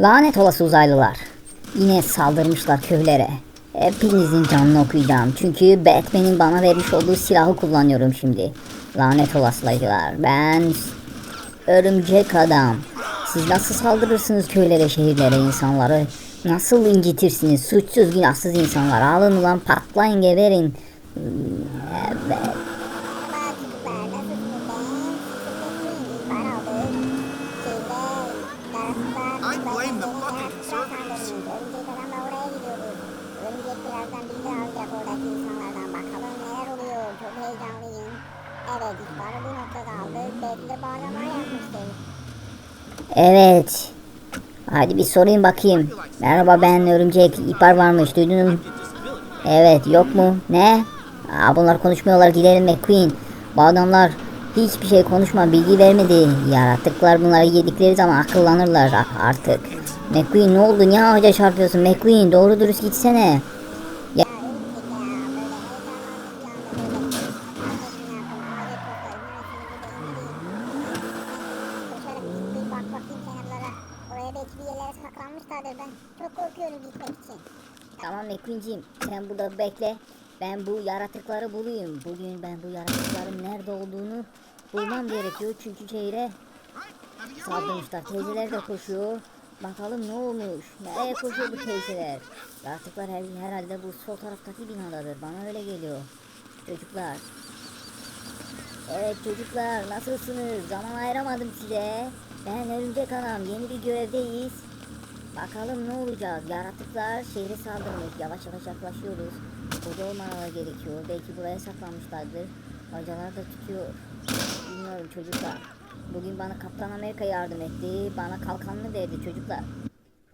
Lanet olası uzaylılar. Yine saldırmışlar köylere. Hepinizin canını okuyacağım. Çünkü Batman'in bana vermiş olduğu silahı kullanıyorum şimdi. Lanet olasılar. Ben örümcek adam. Siz nasıl saldırırsınız köylere, şehirlere, insanları? Nasıl incitirsiniz suçsuz günahsız insanlar? Alın ulan patlayın geberin. Evet. Evet. Hadi bir sorayım bakayım. Merhaba ben örümcek. İhbar varmış duydunuz. Evet yok mu? Ne? Aa, bunlar konuşmuyorlar gidelim McQueen. Bu adamlar hiçbir şey konuşma bilgi vermedi. Yaratıklar bunları yedikleri zaman akıllanırlar artık. McQueen ne oldu? Niye ağaca çarpıyorsun? McQueen doğru dürüst gitsene. Ya örümcek ya böyle heyecanlandım bir anda böyle. Arkadaşını yaptım. Ağaca toplayın. Hemen şimdi burada indireyim. Koşarak git bir bak bakayım kenarlara. Oraya belki bir yerlere saklanmışlardır. Ben çok korkuyorum gitmek için. Tamam McQueen'ciğim burada bekle. Ben bu yaratıkları bulayım. Bugün ben bu yaratıkların nerede olduğunu bulmam gerekiyor. Çünkü şehre saldırmışlar. Teyzeler de koşuyor. Bakalım ne olmuş? Nereye koşuyor bu teyzeler? Yaratıklar her- herhalde bu sol taraftaki binadadır. Bana öyle geliyor. Çocuklar. Evet çocuklar nasılsınız? Zaman ayıramadım size. Ben örümcek adam. Yeni bir görevdeyiz. Bakalım ne olacak? Yaratıklar şehre saldırmış. Yavaş yavaş yaklaşıyoruz. Burada olmaları gerekiyor. Belki buraya saklanmışlardır. Bacalar da tutuyor. Bilmiyorum çocuklar. Bugün bana Kaptan Amerika yardım etti. Bana kalkanını verdi çocuklar.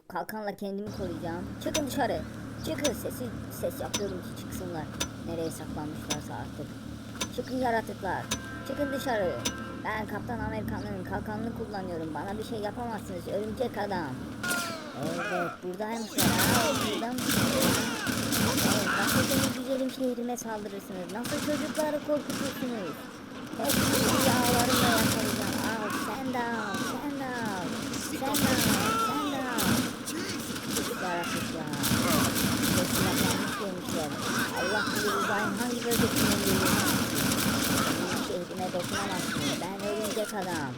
Kalkanla kendimi koruyacağım. Çıkın dışarı. Çıkın sesi ses yapıyorum ki çıksınlar. Nereye saklanmışlarsa artık. Çıkın yaratıklar. Çıkın dışarı. Ben Kaptan Amerika'nın kalkanını kullanıyorum. Bana bir şey yapamazsınız. Örümcek adam. Evet buradaymışlar. Ha, burada mısınız? Evet, nasıl benim güzelim şehrime saldırırsınız? Nasıl çocukları korkutursunuz? Hepsini yağlarımla yakalayacağım. Al sen de al. Sen de al. Sen de al. Sen de al. Yaratık ya. Sesine gelmiş gelmişler. Allah bilir uzayın hangi bölgesinden geliyor. Benim şehrime dokunamazsınız. Ben örümcek adam.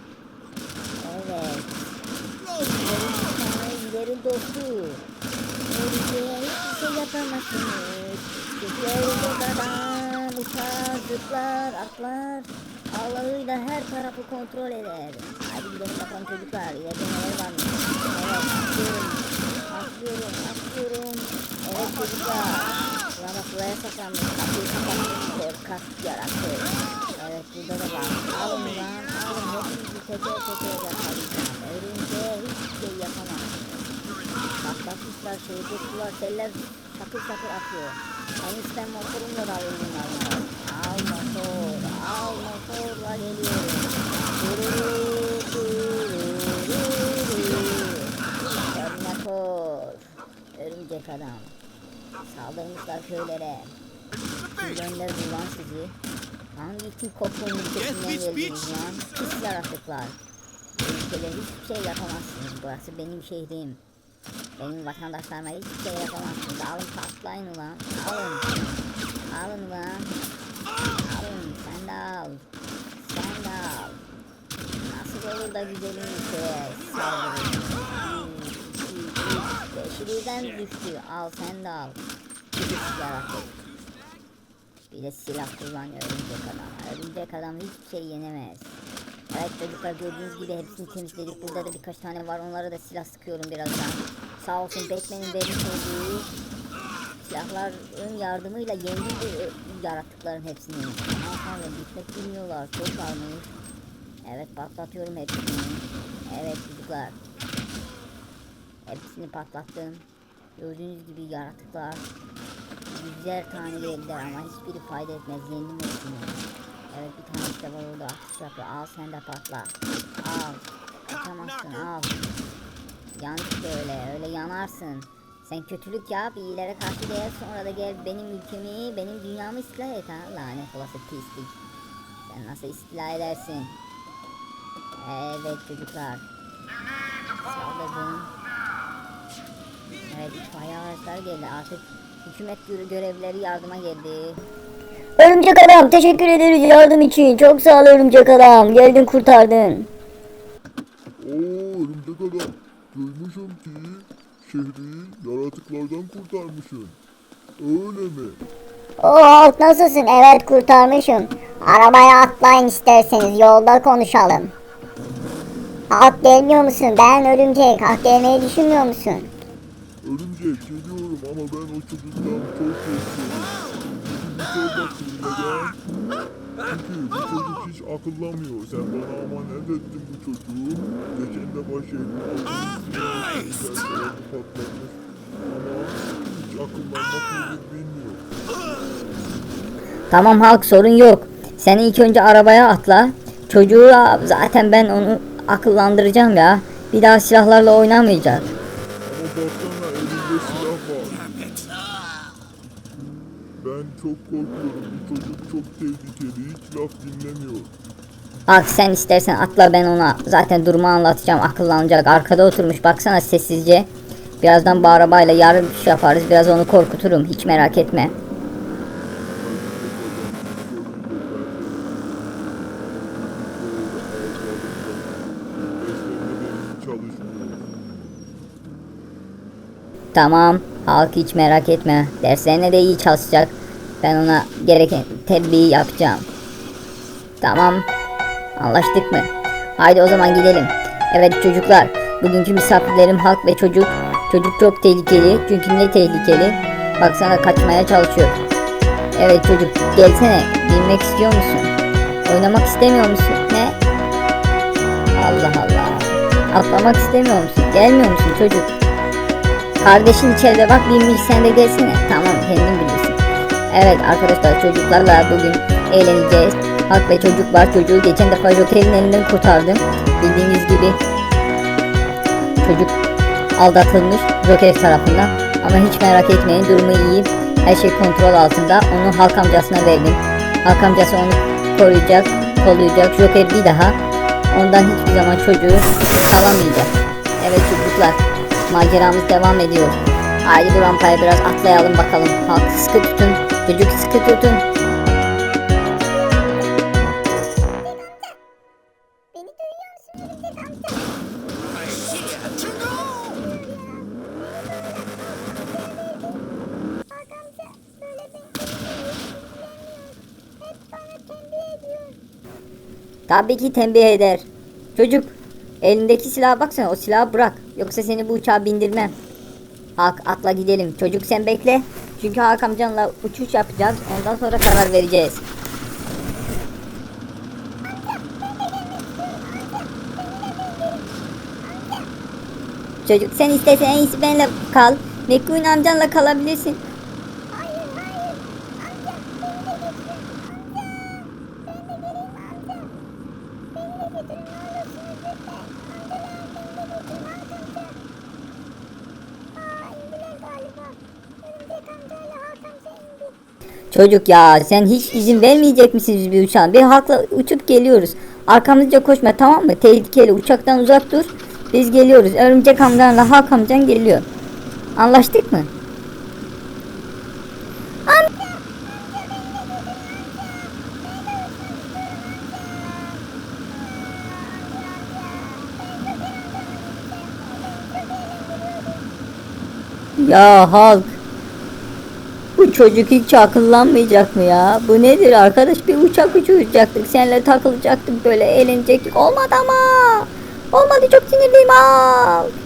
Evet. Yerin dostu. Örümceğe hiçbir şey yapamazsınız. Örümcek adam uçar, zıplar, atlar. Allah'ıyla her tarafı kontrol eder. Hadi gidelim bakalım çocuklar. İleride neler varmış. Evet, atlıyorum. Atlıyorum, atlıyorum. Evet çocuklar. Bak buraya saklanmış. Kapıyı kapattım. Korkak yarattı. Evet burada da var. Alın lan, alın. Hepinizi teker teker yakalayacağım. Örümceğe hiçbir şey yapamazsınız. Patlatmışlar şeyde sular seller sakır sakır atıyor. En üstten motorumla da bunları. Al motor, al motorla dururu. Terminator. Örümcek adam. Saldırmışlar köylere. Kim gönderdi lan sizi? Hangi kim koptuğun ülkesinden geldiniz lan? Pis yaratıklar. Ülkede hiçbir şey yapamazsınız. Burası benim şehrim. Benim vatandaşlarıma hiçbir şey yapamazsınız. Alın patlayın ulan. Alın. Alın ulan. Alın. Sen de al. Sen de al. Nasıl olur da güzelim ülkeye saldırın. Bir, iki, üç, beşi birden düştü. Al sen de al. Pis yaratık. Bir de silah kullanıyor örümcek adam. Örümcek adam hiçbir şey yenemez. Evet çocuklar gördüğünüz gibi hepsini temizledik. Burada da birkaç tane var. Onlara da silah sıkıyorum birazdan. Sağ olsun Batman'in vermiş olduğu silahların yardımıyla yendik bu yaratıkların hepsini. Aha bitmek bilmiyorlar. Çok varmış. Evet patlatıyorum hepsini. Evet çocuklar. Hepsini patlattım. Gördüğünüz gibi yaratıklar yüzler tane geldiler ama hiçbiri fayda etmez. Yendim hepsini. Evet bir tanesi de var orada atış yapıyor. Al sen de patla. Al. Kaçamazsın al. Yan işte öyle. Yanarsın. Sen kötülük yap, iyilere karşı gel, sonra da gel benim ülkemi, benim dünyamı istila et ha. Lanet olası pislik. Sen nasıl istila edersin? Evet çocuklar. Saldırdım. Evet itfaiye araçları geldi artık hükümet gö- görevlileri yardıma geldi. Örümcek adam teşekkür ederiz yardım için. Çok sağ ol örümcek adam. Geldin kurtardın. Oo örümcek adam. Duymuşum ki şehri yaratıklardan kurtarmışsın. Öyle mi? Oo Hulk nasılsın? Evet kurtarmışım. Arabaya atlayın isterseniz yolda konuşalım. Hulk gelmiyor musun? Ben örümcek. Hulk gelmeyi düşünmüyor musun? Örümcek geliyorum ama ben o çocuktan çok korkuyorum. Çünkü bu çocuk hiç akıllamıyor. Sen bana emanet ettin bu çocuğu. Geçen tarafı patlatmış. Ama hiç akıllanmak bilmiyor. Tamam halk sorun yok. Sen ilk önce arabaya atla. Çocuğu zaten ben onu akıllandıracağım ya. Bir daha silahlarla oynamayacak. Ama elinde silah var. Ben çok korkuyorum. Bu çocuk çok tehlikeli. Hiç laf dinlemiyor. Halk sen istersen atla ben ona zaten durumu anlatacağım akıllanacak. Arkada oturmuş baksana sessizce. Birazdan bu arabayla yarış yaparız. Biraz onu korkuturum. Hiç merak etme. Tamam. Halk hiç merak etme. Derslerine de iyi çalışacak. Ben ona gereken tebliği yapacağım. Tamam. Anlaştık mı? Haydi o zaman gidelim. Evet çocuklar. Bugünkü misafirlerim halk ve çocuk. Çocuk çok tehlikeli. Çünkü ne tehlikeli? Baksana kaçmaya çalışıyor. Evet çocuk gelsene. Bilmek istiyor musun? Oynamak istemiyor musun? Ne? Allah Allah. Atlamak istemiyor musun? Gelmiyor musun çocuk? Kardeşin içeride bak bilmiş sen de gelsene. Tamam kendin bilirsin. Evet arkadaşlar çocuklarla bugün eğleneceğiz. Hak ve çocuk var. Çocuğu geçen defa Joker'in elinden kurtardım. Bildiğiniz gibi çocuk aldatılmış Joker tarafından. Ama hiç merak etmeyin durumu iyi. Her şey kontrol altında. Onu halk amcasına verdim. Halk amcası onu koruyacak, kollayacak. Joker bir daha ondan hiçbir zaman çocuğu alamayacak. Evet çocuklar maceramız devam ediyor. Haydi bu rampaya biraz atlayalım bakalım. Halk sıkı tutun. Çocuk sıkı tutun. Tabii ki tembih eder. Çocuk elindeki silaha baksana o silahı bırak. Yoksa seni bu uçağa bindirmem. Hak atla gidelim. Çocuk sen bekle. Çünkü Hak amcanla uçuş yapacağız. Ondan sonra karar vereceğiz. Çocuk sen istersen en iyisi benimle kal. McQueen amcanla kalabilirsin. Hayır hayır. Amca beni de götürün. Amca. Ben de geleyim amca. Beni de götürün ne olursunuz lütfen. Amcalar beni de götürün Hulk amca. Aa indiler galiba. Örümcek amcayla Hulk amca indi. Çocuk ya sen hiç izin vermeyecek misiniz bir uçağın? Bir hakla uçup geliyoruz. Arkamızca koşma tamam mı? Tehlikeli uçaktan uzak dur. Biz geliyoruz. Örümcek amcanla Hak amcan geliyor. Anlaştık mı? Ya Halk. Çocuk hiç akıllanmayacak mı ya? Bu nedir arkadaş? Bir uçak uçuracaktık. Seninle takılacaktık böyle eğlenecektik. Olmadı ama. Olmadı çok sinirliyim Halk.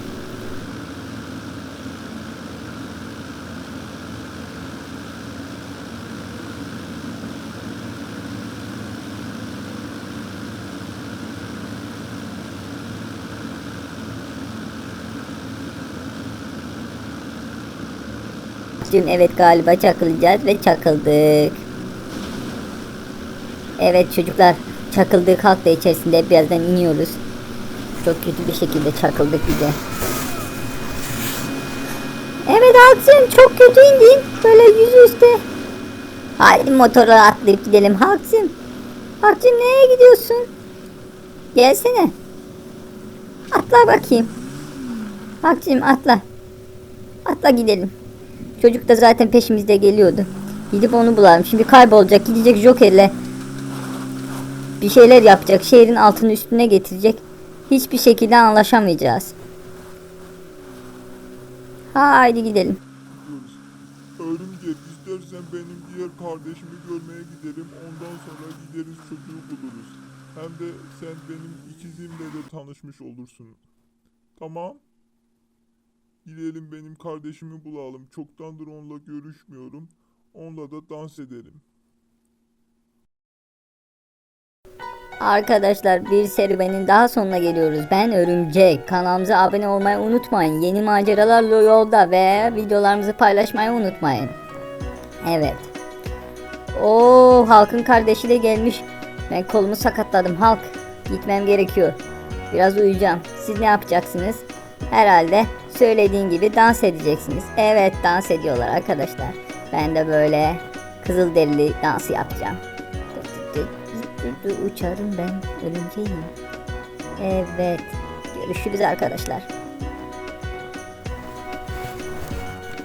Dün evet galiba çakılacağız ve çakıldık. Evet çocuklar çakıldık halk da içerisinde birazdan iniyoruz. Çok kötü bir şekilde çakıldık bir de. Evet Halk'cığım çok kötü indin. Böyle yüzüstü. Haydi motora atlayıp gidelim Halk'cığım. Halk'cığım nereye gidiyorsun? Gelsene. Atla bakayım. Halk'cığım atla. Atla gidelim. Çocuk da zaten peşimizde geliyordu. Gidip onu bulalım. Şimdi kaybolacak. Gidecek Joker'le bir şeyler yapacak. Şehrin altını üstüne getirecek. Hiçbir şekilde anlaşamayacağız. Haydi gidelim. Örümcek istersen benim diğer kardeşimi görmeye gidelim. Ondan sonra gideriz çocuğu buluruz. Hem de sen benim ikizimle de tanışmış olursun. Tamam. Gidelim benim kardeşimi bulalım. Çoktandır onunla görüşmüyorum. Onunla da dans edelim. Arkadaşlar bir serüvenin daha sonuna geliyoruz. Ben Örümcek. Kanalımıza abone olmayı unutmayın. Yeni maceralarla yolda ve videolarımızı paylaşmayı unutmayın. Evet. O halkın kardeşi de gelmiş. Ben kolumu sakatladım halk. Gitmem gerekiyor. Biraz uyuyacağım. Siz ne yapacaksınız? Herhalde söylediğin gibi dans edeceksiniz. Evet dans ediyorlar arkadaşlar. Ben de böyle kızıl derili dansı yapacağım. Uçarım ben örümceğim. Evet. Görüşürüz arkadaşlar.